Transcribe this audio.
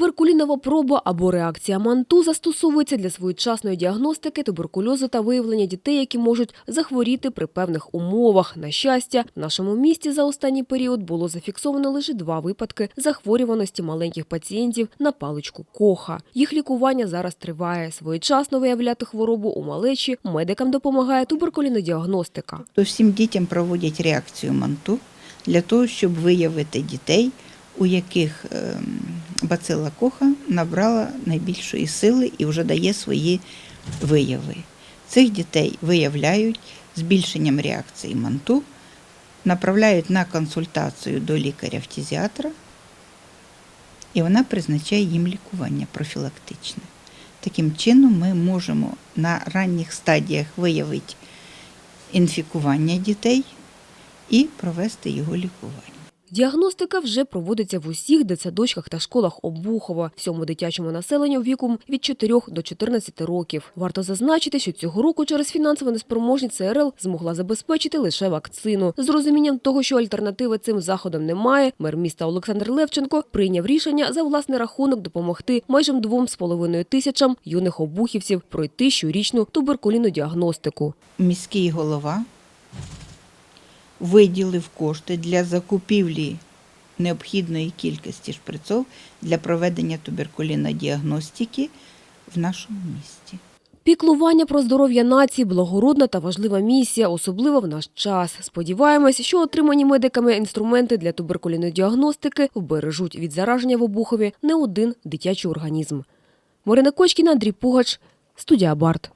Туберкулінова проба або реакція манту застосовується для своєчасної діагностики туберкульозу та виявлення дітей, які можуть захворіти при певних умовах. На щастя, в нашому місті за останній період було зафіксовано лише два випадки захворюваності маленьких пацієнтів на паличку коха. Їх лікування зараз триває. Своєчасно виявляти хворобу у малечі медикам допомагає туберкулінодіагностика. То всім дітям проводять реакцію манту для того, щоб виявити дітей, у яких ем, бацила коха набрала найбільшої сили і вже дає свої вияви. Цих дітей виявляють збільшенням реакції манту, направляють на консультацію до лікаря-фтізіатра, і вона призначає їм лікування профілактичне. Таким чином, ми можемо на ранніх стадіях виявити інфікування дітей і провести його лікування. Діагностика вже проводиться в усіх дитсадочках та школах Обухова, всьому дитячому населенню віком від 4 до 14 років. Варто зазначити, що цього року через фінансову неспроможність ЦРЛ змогла забезпечити лише вакцину. З розумінням того, що альтернативи цим заходам немає, мер міста Олександр Левченко прийняв рішення за власний рахунок допомогти майже двом з половиною тисячам юних обухівців пройти щорічну туберкулінну діагностику. Міський голова виділив кошти для закупівлі необхідної кількості шприцов для проведення туберкулінодіагностики в нашому місті. Піклування про здоров'я нації – благородна та важлива місія, особливо в наш час. Сподіваємось, що отримані медиками інструменти для туберкульної діагностики вбережуть від зараження в обухові не один дитячий організм. Марина Кочкіна, Андрій Пугач, студія Барт.